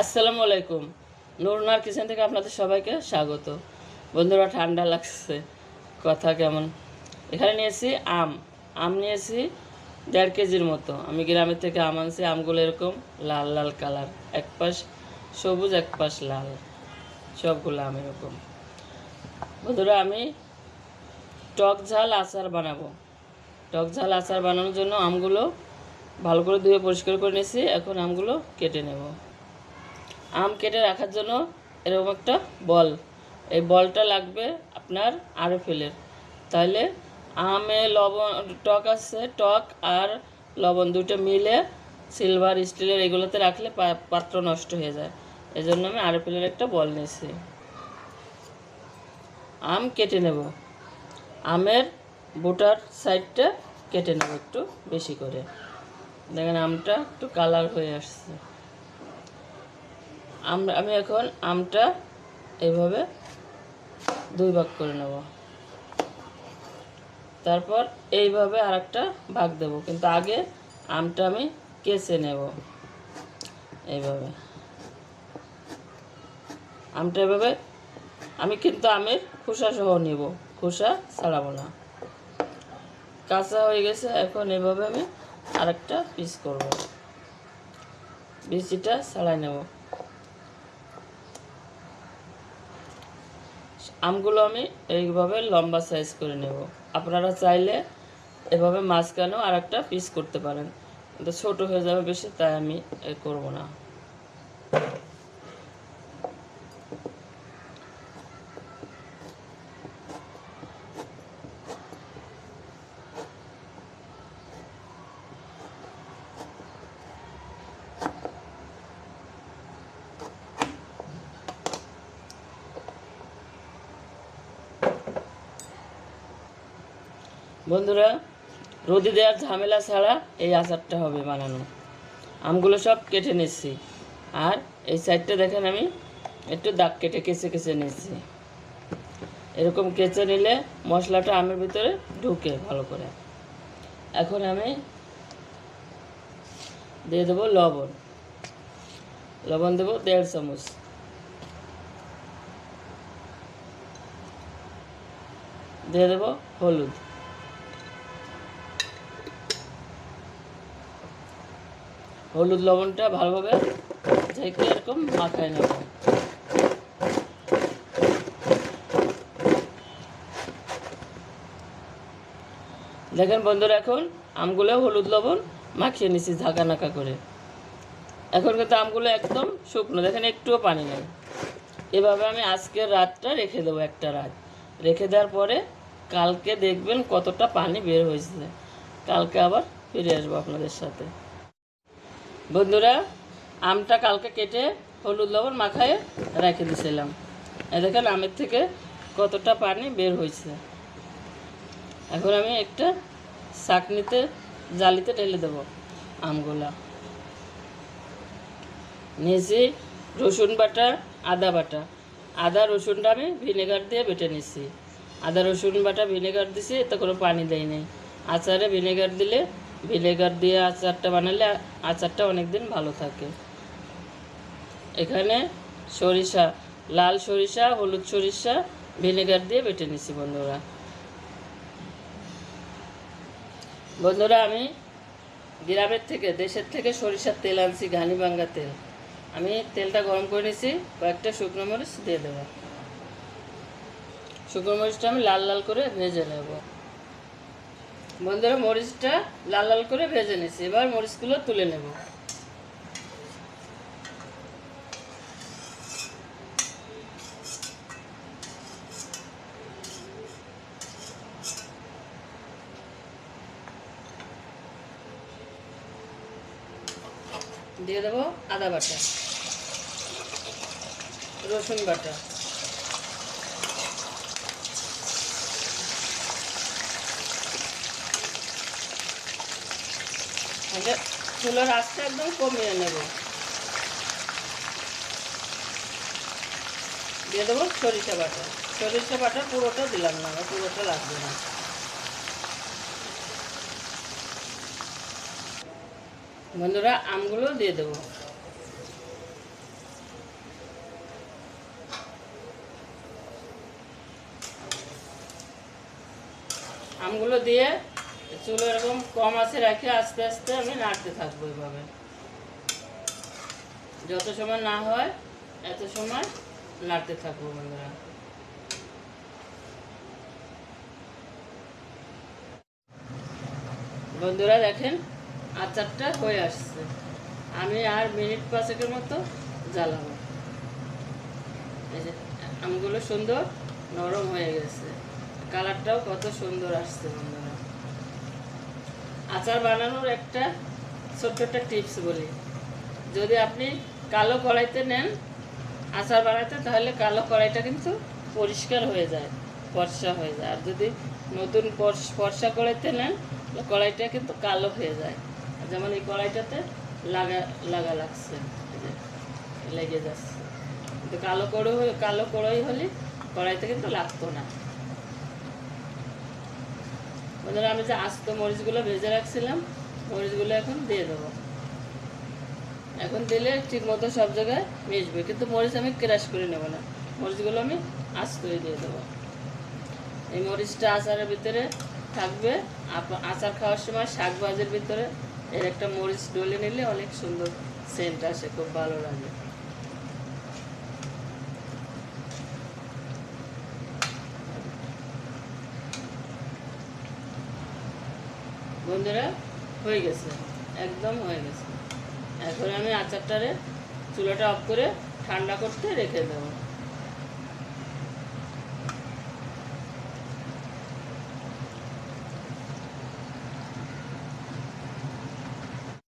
আসসালামু আলাইকুম। নুরনার কিচেন থেকে আপনাদের সবাইকে স্বাগত। বন্ধুরা, ঠান্ডা লাগছে। কথা কেমন? এখানে নিয়েছি আম। আম নিয়েছি দেড় কেজির মতো। আমি গ্রামের থেকে আম আনছি। আমগুলো এরকম লাল লাল কালার। এক পাশ সবুজ, এক পাশ লাল। সবগুলো আম এরকম। বন্ধুরা, আমি টক ঝাল, আচার বানাবো। টক ঝাল, আচার বানানোর জন্য আমগুলো ভালো করে ধুয়ে পরিষ্কার করে নিয়েছি। এখন আমগুলো কেটে নেব। আম কেটে রাখার জন্য এরকম একটা বল। এই বলটা লাগবে আপনার আরএফএলের। তাহলে আমে লবণ, টক আছে, টক আর লবণ দুটো মিলে সিলভার স্টিলের এগুলোতে রাখলে পাত্র নষ্ট হয়ে যায়। এই জন্য আমি আরএফএলের একটা বল নিয়েছি। আম কেটে নেব। আমের বোটার সাইডটা কেটে নেব একটু বেশি করে। দেখেন আমটা একটু কালার হয়ে আসছে। আমরা, আমি এখন আমটা এইভাবে দুই ভাগ করে নেব। তারপর এইভাবে আর একটা ভাগ দেব, কিন্তু আগে আমটা আমি কেচে নেব এইভাবে। আমটা এভাবে, আমি কিন্তু আমের খোসা সহ নেব, খোসা ছাড়াবো না। কাঁচা হয়ে গেছে, এখন এভাবে আমি আরেকটা পিস করব। বিচিটা ছাড়াই নেব। আমগুলো আমি এইভাবে লম্বা সাইজ করে নেব। আপনারা চাইলে এভাবে মাঝখানেও আর একটা পিস করতে পারেন। কিন্তু ছোটো হয়ে যাবে বেশি, তাই আমি করব না। বন্ধুরা, রোদে দেওয়ার ঝামেলা ছাড়া এই আচারটা হবে বানানো। আমগুলো সব কেটে নিচ্ছি। আর এই সাইডটা দেখেন আমি, একটু দাগ কেটে কেচে কেচে নিচ্ছি। এরকম কেচে নিলে মশলাটা আমের ভিতরে ঢুকে ভালো করে। এখন আমি দিয়ে দেবো লবণ। লবণ দেবো দেড় চামচ। দিয়ে দেবো হলুদ। হলুদ লবণটা ভালোভাবে ঝেঁকে এরকম মাখায় নেব। দেখেন বন্ধুরা, এখন আমগুলো হলুদ লবণ মাখিয়ে নিছি ঝাঁকা নাকা করে। এখন কিন্তু আমগুলো একদম শুকনো, দেখেন একটুও পানি নেই। এভাবে আমি আজকের রাতটা রেখে দেবো একটা রাত। রেখে দেওয়ার পরে কালকে দেখবেন কতটা পানি বের হয়েছে। কালকে আবার ফিরে আসব আপনাদের সাথে। বন্ধুরা, আমটা কালকে কেটে হলুদ লবণ মাখায় রেখে দিয়েছিলাম এ দেখেন আমের থেকে কতটা পানি বের হয়েছে। এখন আমি একটা চাকনিতে, জালিতে ঢেলে দেবো আমগুলা। নিয়েছি রসুন বাটা, আদা বাটা। আদা, রসুনটা আমি ভিনেগার দিয়ে বেটে নিচ্ছি আদা, রসুন বাটা, ভিনেগার দিছি, এতে কোনো পানি দেয় নাই আচারে ভিনেগার দিলে ভিনেগার দিয়ে আচারটা বানালে আচারটা অনেক দিন ভালো থাকে। এখানে সরিষা, লাল সরিষা, হলুদ সরিষা, ভিনেগার দিয়ে বেটে নিছি বন্ধুরা। বন্ধুরা, আমি গ্রামের থেকে, দেশের থেকে সরিষার তেল আনছি ঘানি ভাঙ্গা তেল। আমি তেলটা গরম করে নিয়েছি কয়েকটা শুকনো মরিচ দিয়ে দেবো। শুকনো মরিচটা আমি লাল লাল করে ভেজে নেব। বন্ধুরা মরিচটা লাল লাল করে ভেজে নিয়েছি এবার মরিচগুলো তুলে নেব। দিয়ে দেবো আদা বাটা, রসুন বাটা। এটা চুলোর আঁচটা একদম কমিয়ে নেব। দিয়ে দেবো সরিষা বাটা। সরিষা বাটা পুরোটা দিলাম না পুরোটা লাগবে না। বন্ধুরা, আমগুলো দিয়ে দেবো। আমগুলো দিয়ে চুলো এরকম কম আছে রেখে আস্তে আস্তে আমি নাড়তে থাকব এভাবে। যত সময় না হয়, এত সময় নাড়তে থাকব বন্ধুরা। বন্ধুরা দেখেন, আচারটা হয়ে আসছে। আমি আর মিনিট পাঁচেকের মতো জ্বালাবো। আমগুলো সুন্দর নরম হয়ে গেছে। কালারটাও কত সুন্দর আসছে বন্ধুরা। আচার বানানোর একটা ছোট্ট একটা টিপস বলি। যদি আপনি কালো কড়াইতে নেন, আচার বানাতে, তাহলে কালো কড়াইটা কিন্তু পরিষ্কার হয়ে যায়, ফর্সা হয়ে যায়। আর যদি নতুন ফর্স- কড়াইতে নেন কড়াইটা কিন্তু কালো হয়ে যায়। যেমন এই কড়াইটাতে লাগা লাগা লাগছে লেগে যাচ্ছে। কিন্তু কালো হলে, কালো কড়াই হলে কড়াইতে কিন্তু লাগতো না। বন্ধুরা আমি যে আস্ত মরিচগুলো ভেজে রাখছিলাম, মরিচগুলো এখন দিয়ে দেবো। এখন দিলে ঠিক মতো সব জায়গায় মিশবে, কিন্তু মরিচ আমি ক্রাশ করে নেব না। মরিচগুলো আমি আস্তই দিয়ে দেবো। এই মরিচটা আচারের ভিতরে থাকবে। আচার খাওয়ার সময় শাক ভাজির ভিতরে এর একটা মরিচ ডলে নিলে অনেক সুন্দর সেন্ট আসে, খুব ভালো লাগে। বন্ধুরা, হয়ে গেছে। একদম হয়ে গেছে। এখন আমি আচারটারে চুলাটা অফ করে ঠান্ডা করতে রেখে দেবো।